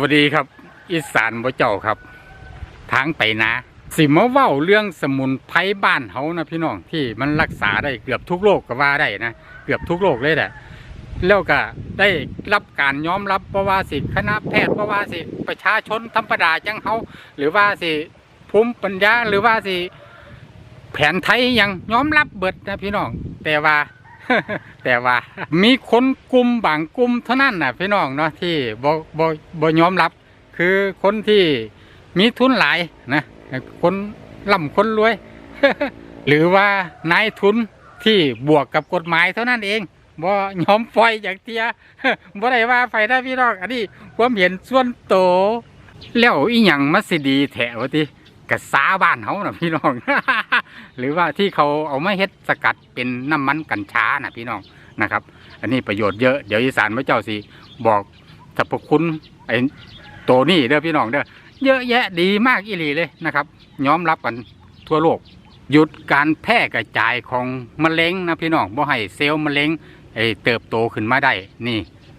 วัสดีครับ อีสานบ่เจ้าครับ ทางไปนะ สิมาเว้าเรื่องสมุนไพรบ้านเฮานะพี่น้องที่มันรักษาได้เกือบทุกโรคก็ว่าได้นะเกือบทุกโรคเลยแหละแล้วก็ได้รับการยอมรับเพราะว่าสิคณะแพทย์เพราะว่าสิประชาชนธรรมดาจังเฮาหรือว่าสิภูมิปัญญาหรือว่าสิแผนไทยยังยอมรับเบิดนะพี่น้อง แต่ว่า แต่ว่า มีคนกลุ่มบางกลุ่มเท่านั้นนะพี่น้องเนาะที่บ่บ่บ่ยอมรับ คือคนที่มีทุนหลายนะคนร่ำคนรวย หรือว่านายทุนที่บวกกับกฎหมายเท่านั้นเองบ่ยอมปล่อยจากเทียบ่ได้ว่าไปนะพี่น้องอันนี้ความเห็นส่วนโตวแล้วอีหยังมาสิดีแถวะติกะสาบ้านเฮานะพี่น้อง หรือว่าที่เขาเอาไมาเฮ็ดสกัดเป็นน้ำมันกัญชานะพี่น้องนะครับ อันนี้ประโยชน์เยอะเดี๋ยวอีสานพระเจ้าสิบอกสรรพคุณไอ้ตัวนี้เด้อพี่น้องเด้อเยอะแยะดีมากอีหลีเลยนะครับยอมรับกันทั่วโลก หยุดการแพร่กระจายของมะเร็งนะพี่น้องบ่ให้เซลล์มะเร็งไอ้เติบโตขึ้นมาได้นี่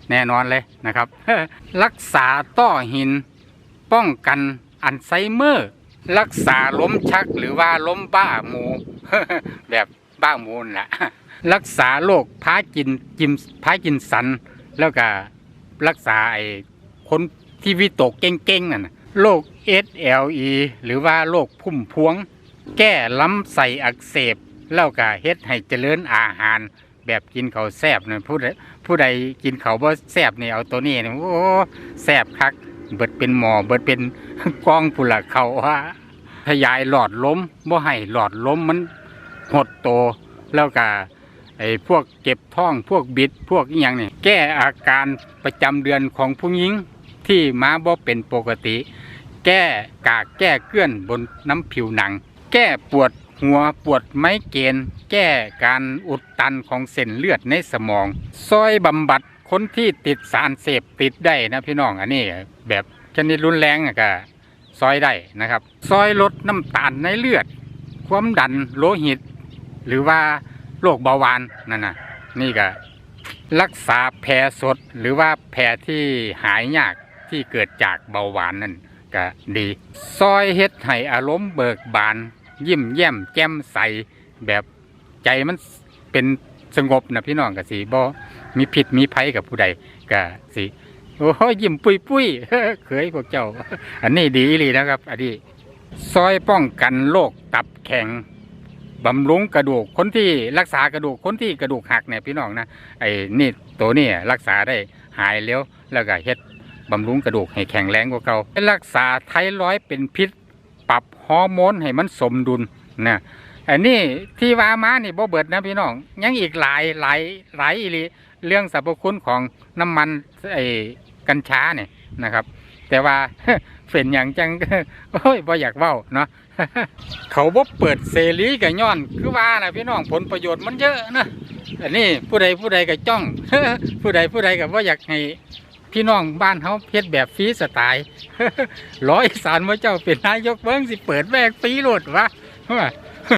แน่นอนเลยนะครับ รักษาต้อหิน ป้องกันอัลไซเมอร์ รักษาล้มชักหรือว่าล้มบ้าหมู แบบบ้าหมูนแหละรักษาโรคพากินกิมพากินสัน แล้วก็รักษาไอ้คนที่วิตกเก่งๆนั่นน่ะโรค SLE หรือว่าโรคพุ่มพวง แก้ลำไส้อักเสบ แล้วก็เฮ็ดให้เจริญอาหาร แบบกินเขาแซบนะผู้ใดผู้ใดกินเขาบ่แซบนี่เอาตัวนี้นี่โอ้แซบคัก เบิดเป็นหมอเบิดเป็นกองผู้ละเขาว่าขยายหลอดล้มบ่ให้หลอดล้มมันหดโตแล้วก็ไอ้พวกเก็บท้องพวกบิดพวกอย่างนี่แก้อาการประจำเดือนของผู้หญิงที่มาบ่เป็นปกติ แก้กากแก้เกลื่อนบนน้ำผิวหนัง แก้ปวดหัวปวดไม้เกณฑ์แก้การอุดตันของเส้นเลือดในสมองซอยบำบัด คนที่ติดสารเสพติดได้นะพี่น้องอันนี้แบบชนิดรุนแรงอะก็ซอยได้นะครับ ซอยลดน้ำตาลในเลือด ความดันโลหิต หรือว่าโรคเบาหวานนั่นนะนี่ก็รักษาแผลสดหรือว่าแผลที่หายยากที่เกิดจากเบาหวานนั่นก็ดีซอยเฮ็ดให้อารมณ์เบิกบาน ยิ้มแย้มแจ่มใสแบบใจมันเป็น สงบนะพี่น้องกับสีบ่มีผิดมีภัยกับผู้ใดก็สิโอ้ยยิ้มปุยปุยเคยพวกเจ้า อันนี้ดีเลยนะครับ อันนี้ซอยป้องกันโรคตับแข็งบำรุงกระดูกคนที่รักษากระดูกคนที่กระดูกหักเนี่ยพี่น้องนะไอ้นี่ตัวนี้รักษาได้หายเร็วแล้วก็เฮ็ดบำรุงกระดูกให้แข็งแรงกว่าเก่ารักษาไทรอยด์เป็นพิษ ปรับฮอร์โมนให้มันสมดุลนะ อันนี้ที่ว่ามานี่บ่เบิดนะพี่น้องยังอีกหลายหลายหลายอีลีเรื่องสรรพคุณของน้ำมันไอ้กัญชาเนี่ยนะครับ แต่ว่าเป็นอย่างจังโอ้ยบ่อยากเว้าเนาะเขาบ่เปิดเสรีกับย้อนคือว่านะพี่น้องผลประโยชน์มันเยอะนะอันนี้ผู้ใดผู้ใดก็จ้อง ผู้ใดผู้ใดก็บ่อยากให้พี่น้องบ้านเฮาเฮ็ดแบบฟรีสไตล์ร้อยสารพระเจ้าเป็นนายกเบิ้งสิเปิดแวกฟรีโลดวะ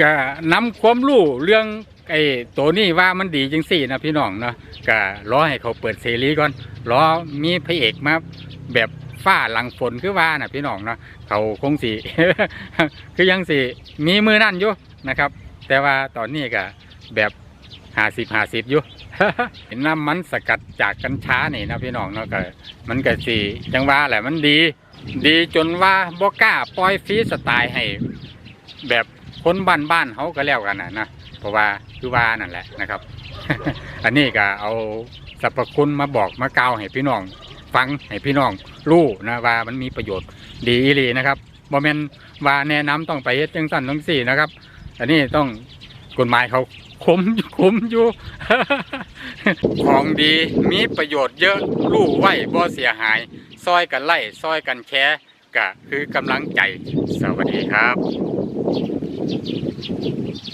ก็นำความรู้เรื่องไอ้ตัวนี้ว่ามันดีจังสี่นะพี่น้องเนาะก็รอให้เขาเปิดเสรีก่อนรอมีพระเอกมาแบบฝ้าหลังฝนคือว่านะพี่น้องเนาะเขาคงสิคือยังสิมีมือนั่นอยู่นะครับ แต่ว่าตอนนี้ก็แบบหาสิบหาสิบอยู่เป็นน้ำมันสกัดจากกัญชานี่นะพี่น้องเนาะก็มันก็สิจังว่าแหละมันดี ดีจนว่าบ่กล้าปล่อยฟรีสไตล์ให้แบบ คนบ้านบ้านๆเขาก็แล้วกันนะนะเพราะว่าคือว่านั่นแหละนะครับ อันนี้ก็เอาสรรพคุณมาบอกมากล่าวให้พี่น้อง ฟังให้พี่น้องรู้นะว่ามันมีประโยชน์ดีอีหลีนะครับบ่แม่นว่าแนะนำต้องไปเฮ็ดจังสั่นจังสี่นะครับ อันนี้ต้องกฎหมายเขาคุมคุมอยู่ ของดีมีประโยชน์เยอะรู้ไว้บ่เสียหาย ซอยกันไล่ซอยกันแชร์ก็คือกำลังใจ สวัสดีครับ きょうだいです。